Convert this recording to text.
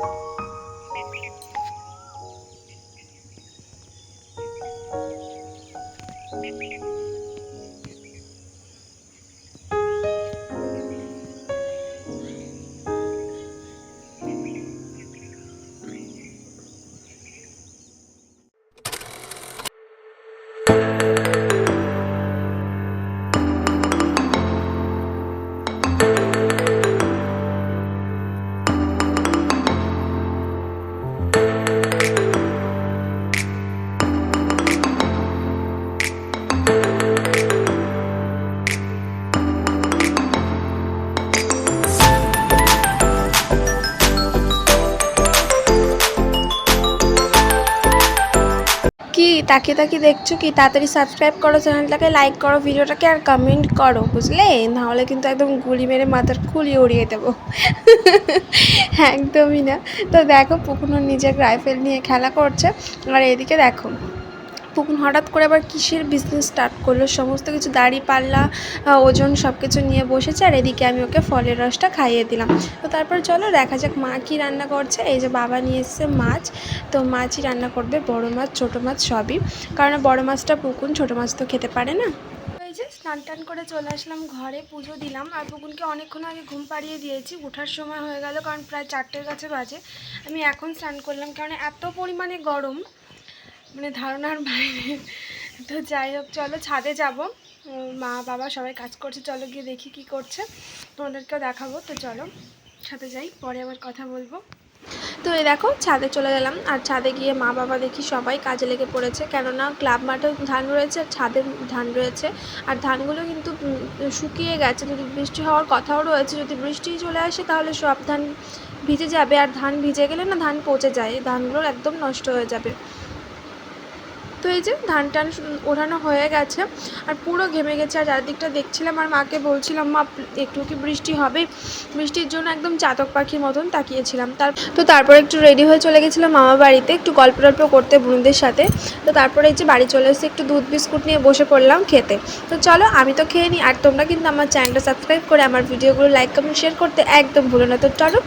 Thank you. কি তাকে তাকে দেখছ কি? তাড়াতাড়ি সাবস্ক্রাইব করো চ্যানেলটাকে লাইক করো ভিডিওটাকে আর কমেন্ট করো, বুঝলে? নাহলে কিন্তু একদম গুলি মেরে মাথার খুলি উড়িয়ে দেবো। একদমই না। তো দেখো, পুকুর নিজের রাইফেল নিয়ে খেলা করছে। আর এদিকে দেখো পুকুন হঠাৎ করে আবার কিসের বিজনেস স্টার্ট করল? সমস্ত কিছু, দাড়ি, পাল্লা ওজন সব কিছু নিয়ে বসেছে আর এদিকে আমি ওকে ফলের রসটা খাইয়ে দিলাম। তো তারপর চলো দেখা যাক মা কী রান্না করছে। এই যে বাবা নিয়ে এসছে মাছ। তো মাছই রান্না করবে, বড় মাছ, ছোট মাছ সবই। কারণ বড় মাছটা পুকুন, ছোট মাছ তো খেতে পারে না। এই যে স্নান টান করে চলে আসলাম, ঘরে পুজো দিলাম আর পুকুনকে অনেকক্ষণ আগে ঘুম পাড়িয়ে দিয়েছি। ওঠার সময় হয়ে গেল, কারণ প্রায় চারটের কাছে বাজে। আমি এখন স্নান করলাম কারণ এত পরিমাণে গরম। মানে ধারণার বাইরে। তো যাই হোক, চলো ছাদে যাব। মা, বাবা সবাই কাজ করছে, চলো গিয়ে দেখি কি করছে। তোমাদেরকেও দেখাবো, তো চলো ছাদে যাই, পরে আবার কথা বলব। তো এই দেখো, ছাদে চলে গেলাম, আর ছাদে গিয়ে মা, বাবা দেখি সবাই কাজে লেগে পড়েছে। কেননা ক্লাব মাঠেও ধান রয়েছে, আর ছাদে ধান রয়েছে। আর ধানগুলো কিন্তু শুকিয়ে গেছে। যদি বৃষ্টি হওয়ার কথাও রয়েছে, যদি বৃষ্টি চলে আসে, তাহলে সব ধান ভিজে যাবে। আর ধান ভিজে গেলে না ধান পচে যায়। ধানগুলো একদম নষ্ট হয়ে যাবে। তো এই যে ধান টান ওঠানো হয়ে গেছে। আর পুরো ঘেমে গেছে। আর চারদিকটা দেখছিলাম আর মাকে বলছিলাম, মা, একটু কি বৃষ্টি হবে? বৃষ্টির জন্য একদম চাতক পাখির মতন তাকিয়েছিলাম। তার, তো তারপর একটু রেডি হয়ে চলে গেছিলাম মামা বাড়িতে একটু গল্প টল্প করতে বোনদের সাথে। তো তারপরে এই যে বাড়ি চলে এসে একটু দুধ, বিস্কুট নিয়ে বসে পড়লাম খেতে। তো চলো, আমি তো খেয়ে নিই। আর তোমরা কিন্তু আমার চ্যানেলটা সাবস্ক্রাইব করে আমার ভিডিওগুলো লাইক, কমেন্ট, শেয়ার করতে একদম ভুলো না। তো চলো